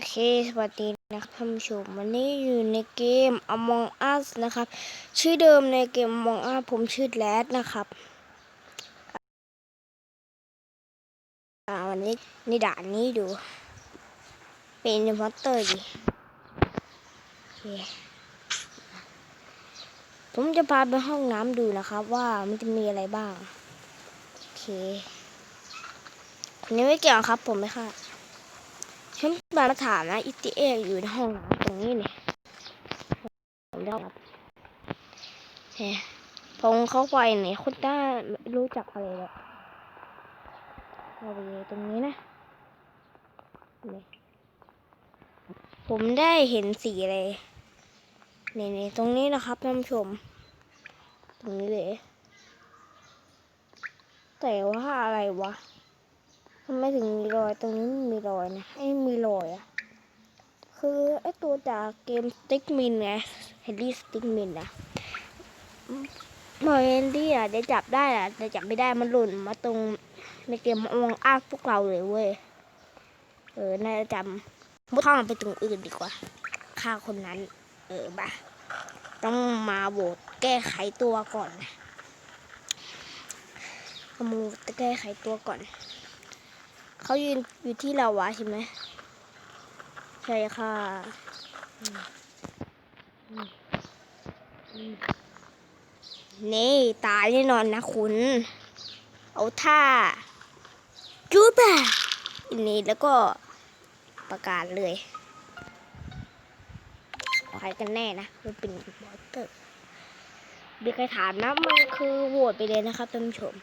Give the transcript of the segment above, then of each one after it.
โอเค สวัสดีนะครับท่านผู้ชมวันนี้อยู่ในเกม Among Us นะครับ ชื่อเดิมในเกม Among Us ผมชื่อแรดนะครับ อ่าวันนี้ในด่านนี้ดู เป็นอินพอร์เตอร์ดิผมจะพาไปห้องน้ำดูนะครับ ว่ามันจะมีอะไรบ้าง โอเค คนนี้ไม่เกี่ยวครับ ผมไม่ค่ะ ฉันมาถามนะอิติเอกอยู่ในห้องน้ำตรงนี้เนี่ยผมได้ครับเฮ้พงเข้าไปเนี่ยคุณต้าไม่รู้จักอะไรเลยเราไปตรงนี้นะนผมได้เห็นสีอะไรนี่นตรงนี้นะครับท่านผู้ชม ตรงนี้เลย แต่ว่าอะไรวะ ทำไมถึงมีรอยตรงนี้ม,มีรอยนะไอ้มีรอยอะคือไอ้ตัวจากเกมสติ๊กมินไงเฮนรี่สติ๊กมินนะหน่อเฮนรี่อะได้จับได้อะแต่จับไม่ได้มันหล่นมาตรงในเกมมองอ้างพวกเราเลยเว้ยเออน่าจะจำมุดท่องไปตรงอื่นดีกว่าฆ่าคนนั้น เออบ้าต้องมาโหวตแก้ไขตัวก่อนนะเอามูแก้ไขตัวก่อน เขายืนอยู่ที่เราวะใช่ไหมใช่ค่ะนี่ตายแน่นอนนะคุณ เอาท่าจูบะนนี้แล้วก็ประกาศเลยใครกันแน่นะมันเป็นบอสเตอร์มีใครถามนะมันคือโหวตไปเลยนะครับท่านผู้ชม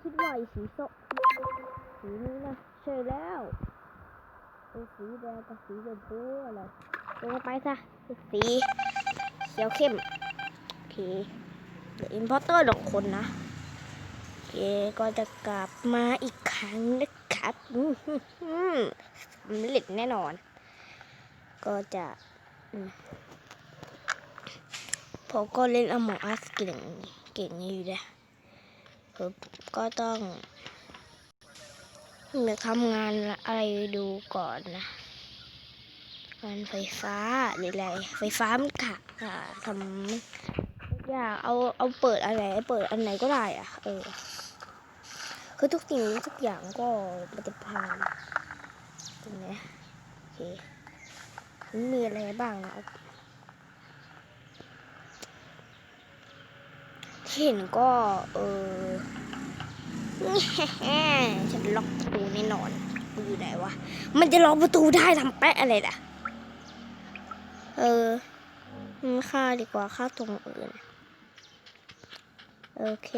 คิดว่าไอ้สีส้มสีนี้นะใช่แล้วไอ้สีแดงกับสีชมพูอะไรลงไปซะสีเขียวเข้มโอเคเดี๋ยวอินพอร์เตอร์หลงคนนะโอเคก็จะกลับมาอีกครั้งนะครับสำเร็จแน่นอน ก็จะอืมผมก็เล่นอมออัสเก่งเก่งอยู่เลย ผมก็ต้องมาทำงานอะไรดูก่อนนะงานไฟฟ้าหรืออะไร ไฟฟ้ามันขาดอะทำอยากเอาเอาเปิดอะไรเปิดอันไหนก็ได้อะเออคือทุกสิ่งทุกอย่างก็มันจะพังตรงนี้โอเคมีอะไรบ้างนะ เห็นก็ เออฉันล็อกประตูแน่นอนมันอยู่ไหนวะ มันจะล็อกประตูได้ทำแปะอะไรล่ะ เออไม่ฆ่าดีกว่าฆ่าตรงอื่น โอเค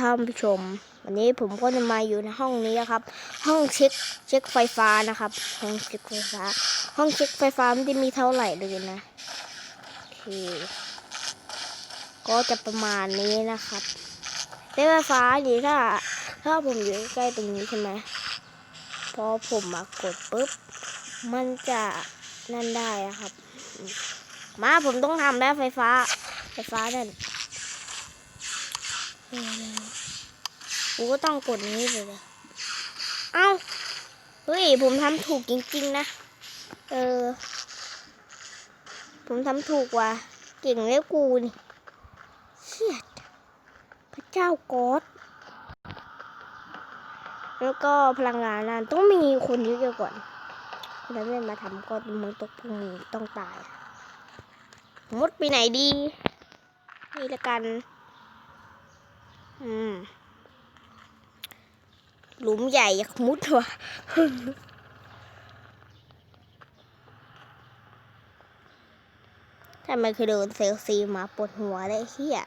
ท่านผู้ชม วันนี้ผมก็จะมาอยู่ในห้องนี้นะครับ ห้องเช็คเช็คไฟฟ้านะครับ ห้องเช็คไฟฟ้า ห้องเช็คไฟฟ้ามันจะมีเท่าไหร่เลยนะ โอเค ก็จะประมาณนี้นะครับเส้นไฟฟ้านี่ถ้า ถ้าผมอยู่ใกล้ตรงนี้ใช่ไหมพอผมมากดปุ๊บ มันจะนั่นได้อะครับ มาผมต้องทำแล้วไฟฟ้า ไฟฟ้านั่นเออกูก็ต้องกดนี้เลยเอ้า เฮ้ย ผมทำถูกจริง ๆ นะ เออ ผมทำถูกว่ะ เก่งแล้วกูนี่ียด พระเจ้ากอดแล้วก็พลังงานนั้นต้องมีคนเยอะๆก่อนแล้วไม่มาทำก็มึงตกพรุ่งนี้ต้องตายมุดไปไหนดีนี่ละกัน อืม หลุมใหญ่อยากมุดวะทำไมคือโดนเซลซีมาปวดหัวเลยเฮีย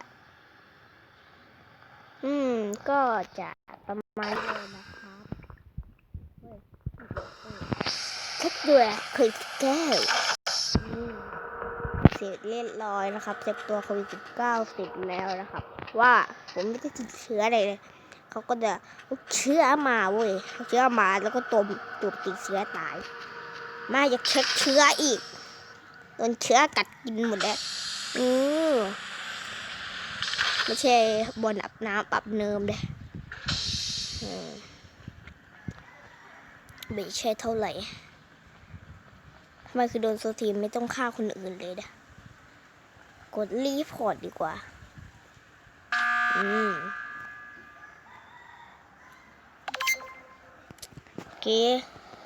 อืม ก็จะประมาณนี้นะครับเช็คด้วยเคยแก้วเสร็จเรียบร้อยนะครับเจ็บตัวโควิดสิบเก้าสร็จแล้วนะครับ ว่าผมไม่ได้ติดเชื้ออะไรเลยเขาก็จะเชื้อมาเว้ยเชื้อมาแล้วก็ต้มตุ่มติดเชื้อตาย มาอยากเช็คเชื้ออีกโดนเชื้อกัดกินหมดแล้วอือ ไม่ใช่บนอาบน้ำปรับเนิมเลยไม่ใช่เท่าไหร่ทำไมคือโดนโซทีมไม่ต้องฆ่าคนอื่นเลยนะกดรีพอร์ตดีกว่า อืมโอเค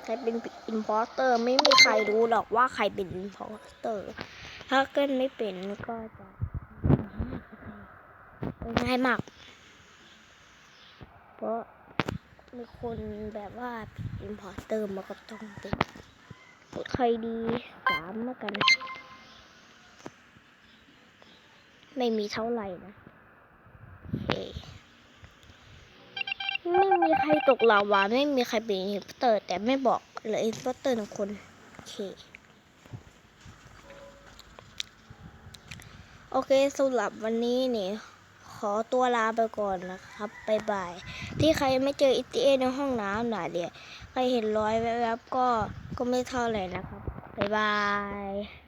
ใครเป็นอินพอร์เตอร์ ไม่มีใครรู้หรอกว่าใครเป็นอินพอร์เตอร์ ถ้าเกิดไม่เป็นก็จะ ง่ายมาก เพราะมีคนแบบว่าอินพอร์เตอร์มันก็ต้องเป็นกใครดีสามแล้วกัน ไม่มีเท่าไหร่นะไม่มีใครตกลาวาไม่มีใครเป็นอินพอร์เตอร์ แต่ไม่บอกเลยอินพอร์เตอร์หนึ่งคน โอเคโอเคสำหรับวันนี้เนี่ย ขอตัวลาไปก่อนนะครับบายบาย ที่ใครไม่เจออิตเอในห้องน้ำน่ะเดี๋ยวใครเห็นรอยแวบๆก็ก็ไม่เท่าไหร่นะครับบายบาย